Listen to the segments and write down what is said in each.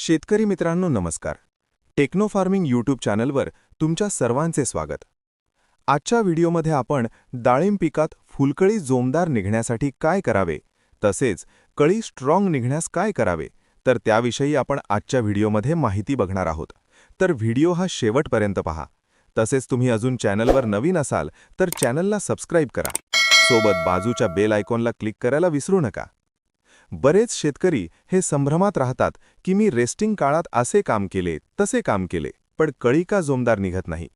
शेतकरी मित्रांनो नमस्कार. टेक्नो फार्मिंग यूट्यूब चॅनलवर तुमच्या सर्वांचे स्वागत. आजच्या व्हिडिओमध्ये आपण डाळिंब पिकात फुलकळी जोमदार निघण्यासाठी काय करावे तसेच कळी स्ट्रॉंग निघण्यास काय करावे तर त्याविषयी आपण आजच्या व्हिडिओमध्ये माहिती बघणार आहोत. तर व्हिडिओ हा शेवटपर्यंत पहा. तसेच तुम्ही अजून चॅनलवर नवीन असाल तर चॅनलला सबस्क्राईब करा. सोबत बाजूच्या बेल आयकॉनला क्लिक करायला विसरू नका. बरेच शेतकरी हे संभ्रमात राहतात की मी रेस्टिंग काळात असे काम केले तसे काम केले पण कळी का जोमदार निघत नाही?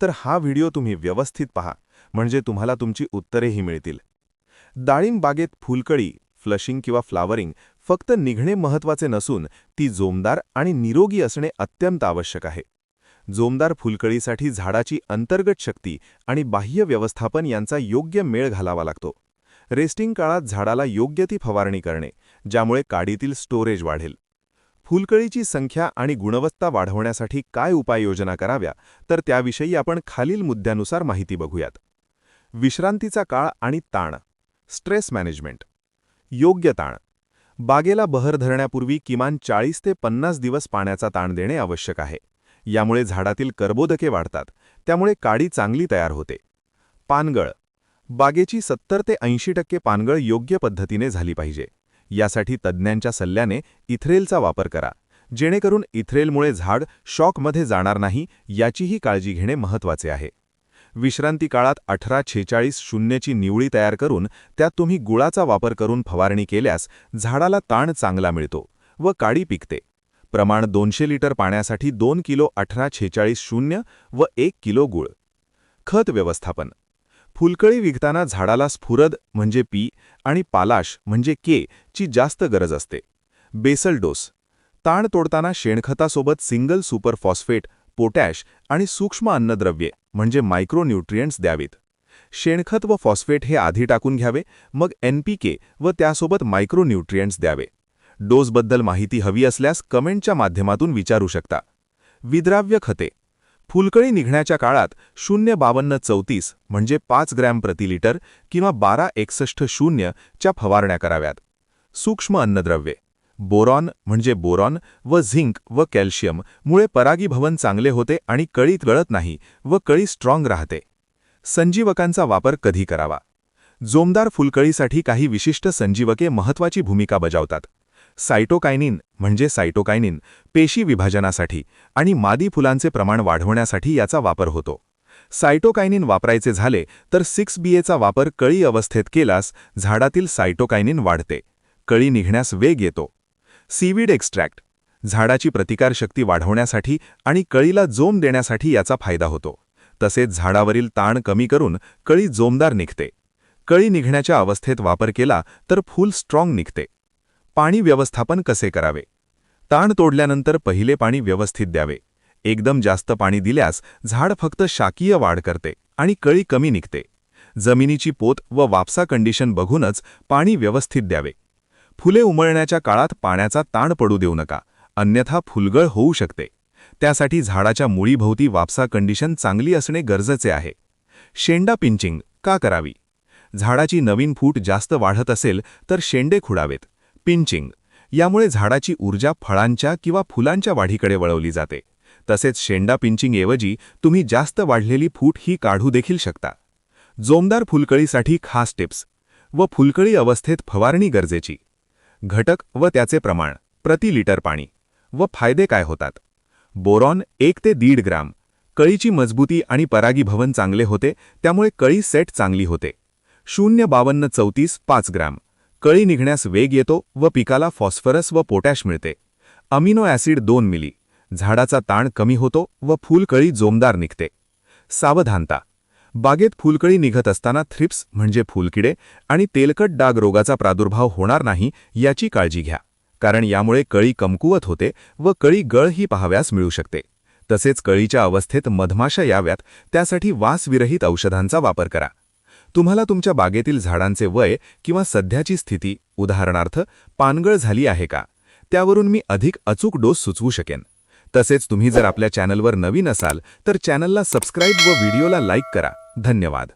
तर हा व्हिडिओ तुम्ही व्यवस्थित पहा म्हणजे तुम्हाला तुमची उत्तरेही मिळतील. डाळिंब बागेत फुलकळी फ्लशिंग किंवा फ्लावरिंग फक्त निघणे महत्त्वाचे नसून ती जोमदार आणि निरोगी असणे अत्यंत आवश्यक आहे. जोमदार फुलकळीसाठी झाडाची अंतर्गत शक्ती आणि बाह्य व्यवस्थापन यांचा योग्य मेळ घालावा लागतो. रेस्टिंग काळात झाडाला योग्य ती फवारणी करणे ज्यामुळे काडीतील स्टोरेज वाढेल. फुलकळीची संख्या आणि गुणवत्ता वाढवण्यासाठी काय उपाययोजना कराव्या तर त्याविषयी आपण खालील मुद्द्यानुसार माहिती बघूयात. विश्रांतीचा काळ आणि ताण. Stress management. योग्य ताण. बागेला बहर धरण्यापूर्वी किमान चाळीस ते पन्नास दिवस पाण्याचा ताण देणे आवश्यक आहे. यामुळे झाडातील कर्बोदके वाढतात त्यामुळे काडी चांगली तयार होते. पानगळ. बागेची सत्तर ते ऐंशी टक्के पानगळ योग्य पद्धतीने झाली पाहिजे. यासाठी तज्ज्ञांच्या सल्ल्याने इथ्रेलचा वापर करा. जेणेकरून इथ्रेलमुळे झाड शॉकमध्ये जाणार नाही याचीही काळजी घेणे महत्त्वाचे आहे. विश्रांती काळात अठरा छेचाळीस शून्यची निवळी तयार करून त्यात तुम्ही गुळाचा वापर करून फवारणी केल्यास झाडाला ताण चांगला मिळतो व काडी पिकते. प्रमाण दोनशे लिटर पाण्यासाठी दोन किलो अठरा छेचाळीस शून्य व एक किलो गुळ. खत व्यवस्थापन. फुलकळी विकताना झाडाला स्फुरद म्हणजे पी आणि पालाश म्हणजे के ची जास्त गरज असते. Basal dose. ताण तोडताना शेणखतासोबत सिंगल सुपर फॉस्फेट पोटॅश आणि सूक्ष्म अन्नद्रव्ये म्हणजे मायक्रोन्यूट्रियंट्स द्यावीत. शेणखत व फॉस्फेट हे आधी टाकून घ्यावे मग एनपीके व त्यासोबत मायक्रोन्यूट्रियंट्स द्यावे. डोसबद्दल माहिती हवी असल्यास कमेंटच्या माध्यमातून विचारू शकता. विद्राव्य खते. फुलकळी निघण्याच्या काळात शून्य बावन्न चौतीस म्हणजे पाच ग्रॅम प्रति लिटर किंवा बारा एकसष्ट शून्य च्या फवारण्या कराव्यात. सूक्ष्म अन्नद्रव्ये बोरॉन म्हणजे बोरॉन व झिंक व कॅल्शियम मुळे परागीभवन चांगले होते आणि कळीत गळत नाही व कळी स्ट्रॉंग राहते. संजीवकांचा वापर कधी करावा? जोमदार फुलकळीसाठी काही विशिष्ट संजीवके महत्वाची भूमिका बजावतात. सायटोकायनिन म्हणजे सायटोकायनिन पेशी विभाजनासाठी आणि मादी फुलांचे प्रमाण वाढवण्यासाठी याचा वापर होतो. सायटोकायनिन वापरायचे झाले तर सिक्स बी एचा वापर कळी अवस्थेत केल्यास झाडातील सायटोकायनिन वाढते. कळी निघण्यास वेग येतो. सीवीड एक्स्ट्रॅक्ट झाडाची प्रतिकारशक्ती वाढवण्यासाठी आणि कळीला जोम देण्यासाठी याचा फायदा होतो. तसेच झाडावरील ताण कमी करून कळी जोमदार निघते. कळी निघण्याच्या अवस्थेत वापर केला तर फूल स्ट्रॉंग निघते. पाणी व्यवस्थापन कसे करावे? ताण तोडल्यानंतर पहिले पाणी व्यवस्थित द्यावे. एकदम जास्त पाणी दिल्यास झाड फक्त शाकीय वाढ करते आणि कळी कमी निघते. जमिनीची पोत व वापसा कंडिशन बघूनच पाणी व्यवस्थित द्यावे. फुले उमळण्याच्या काळात पाण्याचा ताण पडू देऊ नका अन्यथा फुलगळ होऊ शकते. त्यासाठी झाडाच्या मुळीभोवती वापसा कंडिशन चांगली असणे गरजेचे आहे. शेंडा पिंचिंग का करावी? झाडाची नवीन फूट जास्त वाढत असेल तर शेंडे खुडावेत. पिंचिंग. यामुळे झाडाची ऊर्जा फळांच्या किंवा फुलांच्या वाढीकडे वळवली जाते. तसेच शेंडा पिंचिंगऐवजी तुम्ही जास्त वाढलेली फूट ही काढू देखील शकता. जोमदार फुलकळीसाठी खास टिप्स. व फुलकळी अवस्थेत फवारणी गरजेची. घटक व त्याचे प्रमाण. प्रति लिटर पाणी. व फायदे काय होतात? बोरॉन एक ते दीड ग्राम. कळीची मजबूती आणि परागीभवन चांगले होते त्यामुळे कळी सेट चांगली होते. शून्य बावन्न चौतीस पाच ग्राम. कळी निघण्यास वेग येतो व पिकाला फॉस्फरस व पोटॅश मिळते. अमिनो ॲसिड दोन मिली. झाडाचा ताण कमी होतो व फुलकळी जोमदार निघते. सावधानता. बागेत फुलकळी निघत असताना थ्रिप्स म्हणजे फुलकिडे आणि तेलकट डाग रोगाचा प्रादुर्भाव होणार नाही याची काळजी घ्या. कारण यामुळे कळी कमकुवत होते व कळी गळही पाहाव्यास मिळू शकते. तसेच कळीच्या अवस्थेत मधमाशा याव्यात त्यासाठी वासविरहित औषधांचा वापर करा. तुम्हाला तुमच्या बागेतील झाडांचे वय किंवा सध्याची स्थिती उदाहरणार्थ पानगळ झाली आहे का? त्यावरून मी अधिक अचूक डोस सुचवू शकेन. तसेच तुम्ही जर आपल्या चॅनलवर नवीन असाल तर चॅनलला सबस्क्राईब व व्हिडिओला लाईक करा. धन्यवाद.